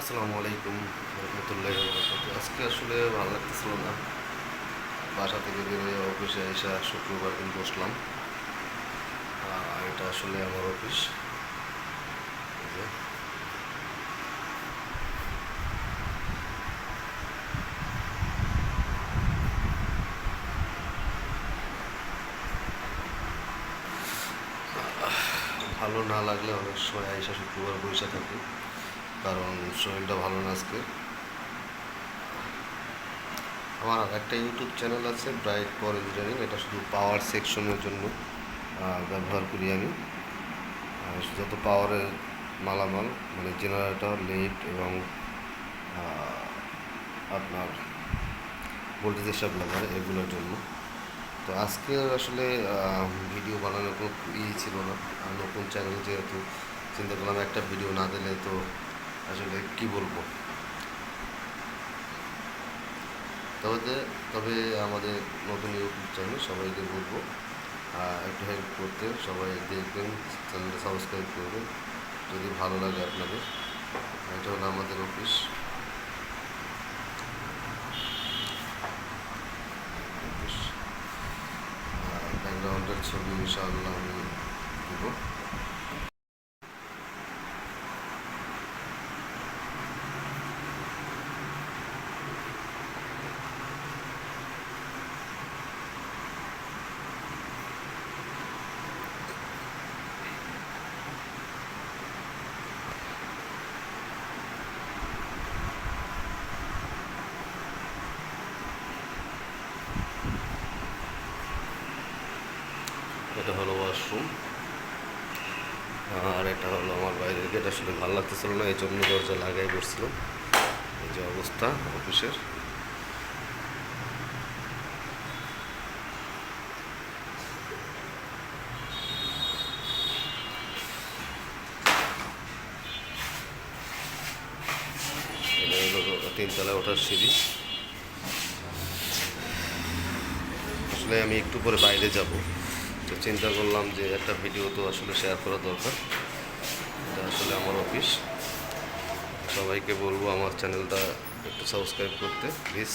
আসসালামু আলাইকুম রহমতুল্লাহ আজকে আসলে ভালো লাগতেছিল না। বাসা থেকে বেরিয়ে অফিসে এসে শুক্রবার দিন বসলাম। এটা আসলে আমার অফিস। ভালো না লাগলে অনেক সময় আইসা শুক্রবার বসে থাকি। কারণ শরীরটা ভালো না আজকে। আমার একটা ইউটিউব চ্যানেল আছে ব্রাইট পাওয়ার ইঞ্জিনিয়ারিং এটা শুধু পাওয়ার সেকশনের জন্য ব্যবহার করি আমি। যত পাওয়ারের মালামাল মানে জেনারেটর লেট এবং আপনার ভোল্টেজের সাপ্লাইয়ার এগুলোর জন্য। তো আজকে আসলে ভিডিও বানানোর কোনো ই ছিল না। নতুন চ্যানেল যেহেতু, চিন্তা করলাম একটা ভিডিও না দিলে তো কি বলব? তবে তবে আমাদের নতুন ইউটিউব চ্যানেল সবাইকে বলব আহ, একটু হেল্প করতে সবাই দেখবেন চ্যানেলটা সাবস্ক্রাইব করবেন যদি ভালো লাগে আপনাদের। এটা হলো আমাদের অফিস ব্যাকগ্রাউন্ডের ছবি ইনশাআল্লাহ আমি এটা হলো ওয়াশরুম। আর এটা হলো আমার বাইরের গেট আসলে ভালো লাগতেছিল না, এই জন্য দরজা লাগাই বসছিলাম। এই যে অবস্থা অফিসের। তিনতলায় ওঠার সিঁড়ি। আসলে আমি একটু পরে বাইরে যাব। তো চিন্তা করলাম যে একটা ভিডিও তো আসলে শেয়ার করা দরকার। এটা আসলে আমার অফিস সবাইকে বলব আমার চ্যানেলটা একটু সাবস্ক্রাইব করতে প্লিজ